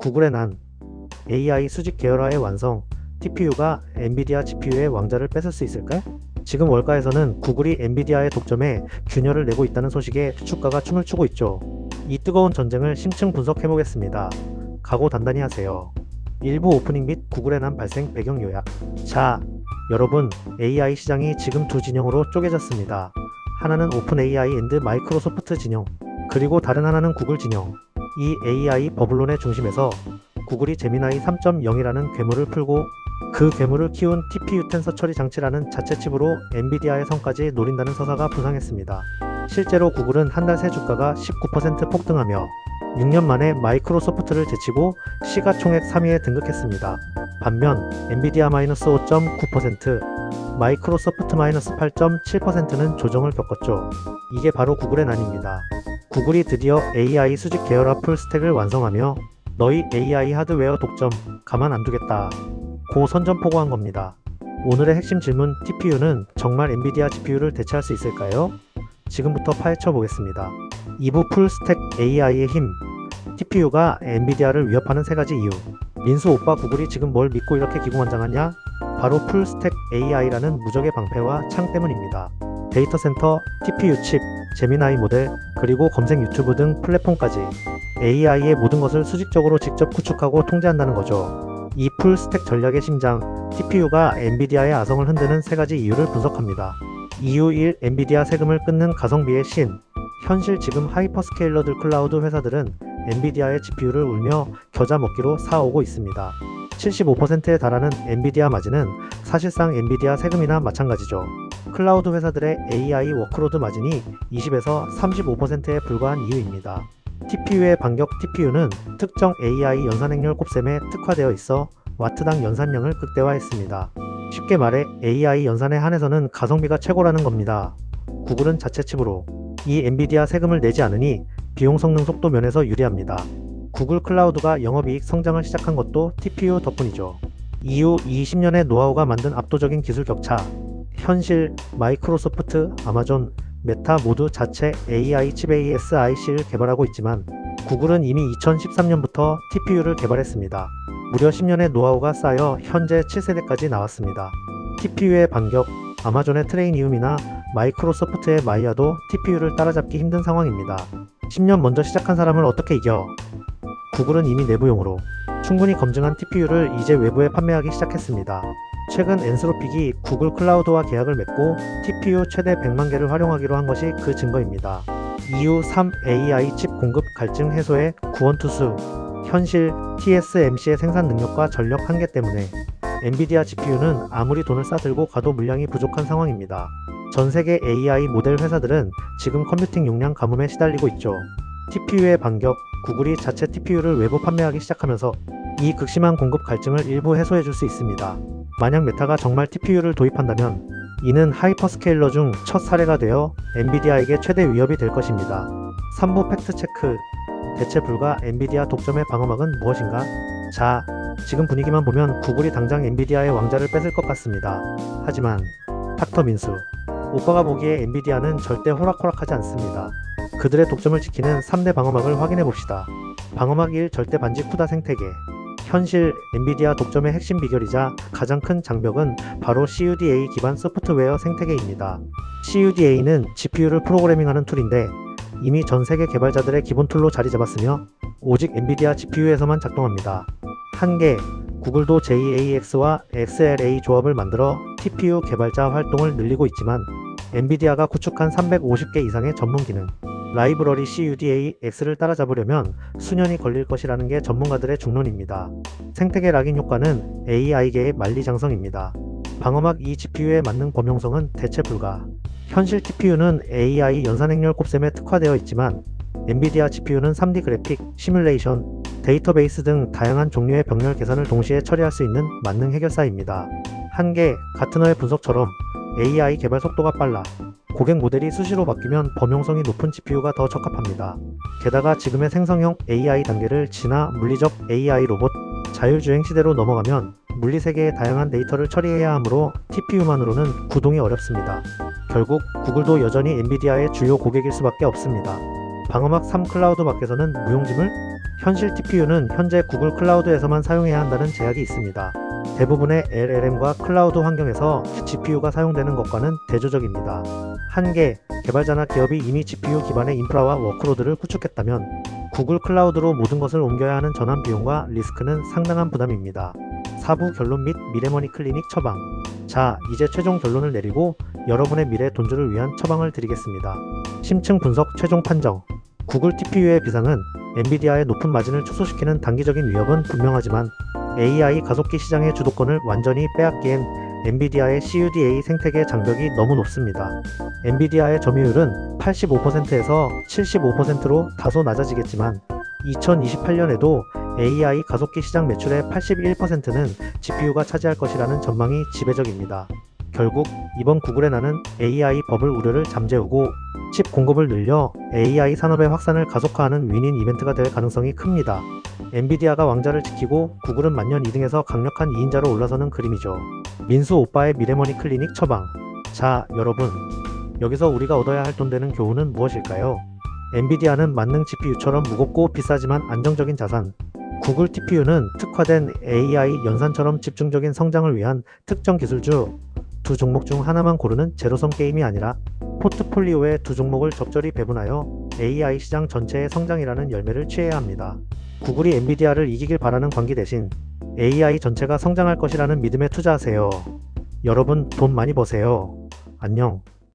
구글의 난 AI 수직 계열화의 완성 TPU가 엔비디아 GPU의 왕자를 뺏을 수 있을까? 지금 월가에서는 구글이 엔비디아의 독점에 균열을 내고 있다는 소식에 주가가 춤을 추고 있죠. 이 뜨거운 전쟁을 심층 분석해보겠습니다. 각오 단단히 하세요. 일부 오프닝 및 구글의 난 발생 배경 요약. 자, 여러분, AI 시장이 지금 두 진영으로 쪼개졌습니다. 하나는 오픈 AI 앤드 마이크로소프트 진영, 그리고 다른 하나는 구글 진영. 이 AI 버블론의 중심에서 구글이 제미나이 3.0이라는 괴물을 풀고 그 괴물을 키운 TPU 텐서 처리 장치라는 자체 칩으로 엔비디아의 성까지 노린다는 서사가 부상했습니다. 실제로 구글은 한 달 새 주가가 19% 폭등하며 6년 만에 마이크로소프트를 제치고 시가총액 3위에 등극했습니다. 반면 엔비디아 마이너스 5.9%, 마이크로소프트 마이너스 8.7%는 조정을 겪었죠. 이게 바로 구글의 난입니다. 구글이 드디어 AI 수직 계열화 풀스택을 완성하며 너희 AI 하드웨어 독점 가만 안 두겠다. 고 선전포고한 겁니다. 오늘의 핵심 질문 TPU는 정말 엔비디아 GPU를 대체할 수 있을까요? 지금부터 파헤쳐 보겠습니다. 2부 풀스택 AI의 힘 TPU가 엔비디아를 위협하는 세 가지 이유 민수 오빠 구글이 지금 뭘 믿고 이렇게 기고만장하냐? 바로 풀스택 AI라는 무적의 방패와 창 때문입니다. 데이터 센터, TPU 칩, 제미나이 모델, 그리고 검색 유튜브 등 플랫폼까지 AI의 모든 것을 수직적으로 직접 구축하고 통제한다는 거죠. 이 풀스택 전략의 심장, TPU가 엔비디아의 아성을 흔드는 세 가지 이유를 분석합니다. 이유 1. 엔비디아 세금을 끊는 가성비의 신. 현실 지금 하이퍼스케일러들 클라우드 회사들은 엔비디아의 GPU를 울며 겨자 먹기로 사오고 있습니다. 75%에 달하는 엔비디아 마진은 사실상 엔비디아 세금이나 마찬가지죠. 클라우드 회사들의 AI 워크로드 마진이 20에서 35%에 불과한 이유입니다. TPU의 반격 TPU는 특정 AI 연산행렬 곱셈에 특화되어 있어 와트당 연산량을 극대화했습니다. 쉽게 말해 AI 연산에 한해서는 가성비가 최고라는 겁니다. 구글은 자체 칩으로 이 엔비디아 세금을 내지 않으니 비용 성능 속도 면에서 유리합니다. 구글 클라우드가 영업이익 성장을 시작한 것도 TPU 덕분이죠. 이후 20년의 노하우가 만든 압도적인 기술 격차. 현실 마이크로소프트, 아마존, 메타 모두 자체 AI 칩 ASIC를 개발하고 있지만 구글은 이미 2013년부터 TPU를 개발했습니다. 무려 10년의 노하우가 쌓여 현재 7세대까지 나왔습니다. TPU의 반격, 아마존의 트레이니움이나 마이크로소프트의 마이아도 TPU를 따라잡기 힘든 상황입니다. 10년 먼저 시작한 사람을 어떻게 이겨? 구글은 이미 내부용으로 충분히 검증한 TPU를 이제 외부에 판매하기 시작했습니다. 최근 엔스로픽이 구글 클라우드와 계약을 맺고 TPU 최대 100만 개를 활용하기로 한 것이 그 증거입니다. EU 3 AI 칩 공급 갈증 해소의 구원투수 현실 TSMC의 생산 능력과 전력 한계 때문에 엔비디아 GPU는 아무리 돈을 싸들고 가도 물량이 부족한 상황입니다. 전 세계 AI 모델 회사들은 지금 컴퓨팅 용량 가뭄에 시달리고 있죠. TPU의 반격, 구글이 자체 TPU를 외부 판매하기 시작하면서 이 극심한 공급 갈증을 일부 해소해 줄 수 있습니다. 만약 메타가 정말 TPU를 도입한다면 이는 하이퍼스케일러 중 첫 사례가 되어 엔비디아에게 최대 위협이 될 것입니다. 3부 팩트 체크. 대체 불가 엔비디아 독점의 방어막은 무엇인가? 자, 지금 분위기만 보면 구글이 당장 엔비디아의 왕자를 뺏을 것 같습니다. 하지만 닥터 민수, 오빠가 보기에 엔비디아는 절대 호락호락하지 않습니다. 그들의 독점을 지키는 3대 방어막을 확인해 봅시다. 방어막 1 절대 반지 쿠다 생태계. 현실 엔비디아 독점의 핵심 비결이자 가장 큰 장벽은 바로 CUDA 기반 소프트웨어 생태계입니다. CUDA는 GPU를 프로그래밍하는 툴인데 이미 전 세계 개발자들의 기본 툴로 자리 잡았으며 오직 엔비디아 GPU에서만 작동합니다. 한계 구글도 JAX와 XLA 조합을 만들어 TPU 개발자 활동을 늘리고 있지만 엔비디아가 구축한 350개 이상의 전문 기능 라이브러리 CUDA X를 따라잡으려면 수년이 걸릴 것이라는 게 전문가들의 중론입니다. 생태계 락인 효과는 AI계의 만리장성입니다. 방어막 이 GPU에 맞는 범용성은 대체 불가. 현실 TPU는 AI 연산행렬 곱셈에 특화되어 있지만 엔비디아 GPU는 3D 그래픽, 시뮬레이션, 데이터베이스 등 다양한 종류의 병렬 계산을 동시에 처리할 수 있는 만능 해결사입니다. 한계, 가트너의 분석처럼 AI 개발 속도가 빨라 고객 모델이 수시로 바뀌면 범용성이 높은 GPU가 더 적합합니다. 게다가 지금의 생성형 AI 단계를 지나 물리적 AI 로봇, 자율주행 시대로 넘어가면 물리 세계의 다양한 데이터를 처리해야 하므로 TPU만으로는 구동이 어렵습니다. 결국 구글도 여전히 엔비디아의 주요 고객일 수밖에 없습니다. 방어막 3 클라우드 밖에서는 무용지물? 현실 TPU는 현재 구글 클라우드에서만 사용해야 한다는 제약이 있습니다. 대부분의 LLM과 클라우드 환경에서 GPU가 사용되는 것과는 대조적입니다. 한계, 개발자나 기업이 이미 GPU 기반의 인프라와 워크로드를 구축했다면 구글 클라우드로 모든 것을 옮겨야 하는 전환 비용과 리스크는 상당한 부담입니다. 사부 결론 및 미래머니 클리닉 처방. 자, 이제 최종 결론을 내리고 여러분의 미래 돈줄을 위한 처방을 드리겠습니다. 심층 분석 최종 판정. 구글 TPU의 비상은 엔비디아의 높은 마진을 축소시키는 단기적인 위협은 분명하지만 AI 가속기 시장의 주도권을 완전히 빼앗기엔 엔비디아의 CUDA 생태계 장벽이 너무 높습니다. 엔비디아의 점유율은 85%에서 75%로 다소 낮아지겠지만 2028년에도 AI 가속기 시장 매출의 81%는 GPU가 차지할 것이라는 전망이 지배적입니다. 결국 이번 구글의 나는 AI 버블 우려를 잠재우고 칩 공급을 늘려 AI 산업의 확산을 가속화하는 윈인 이벤트가 될 가능성이 큽니다. 엔비디아가 왕자를 지키고 구글은 만년 2등에서 강력한 2인자로 올라서는 그림이죠. 민수 오빠의 미래머니 클리닉 처방. 자, 여러분. 여기서 우리가 얻어야 할 돈 되는 교훈은 무엇일까요? 엔비디아는 만능 GPU처럼 무겁고 비싸지만 안정적인 자산. 구글 TPU는 특화된 AI 연산처럼 집중적인 성장을 위한 특정 기술주. 두 종목 중 하나만 고르는 제로섬 게임이 아니라 포트폴리오의 두 종목을 적절히 배분하여 AI 시장 전체의 성장이라는 열매를 취해야 합니다. 구글이 엔비디아를 이기길 바라는 관계 대신 AI 전체가 성장할 것이라는 믿음에 투자하세요. 여러분 돈 많이 버세요. 안녕.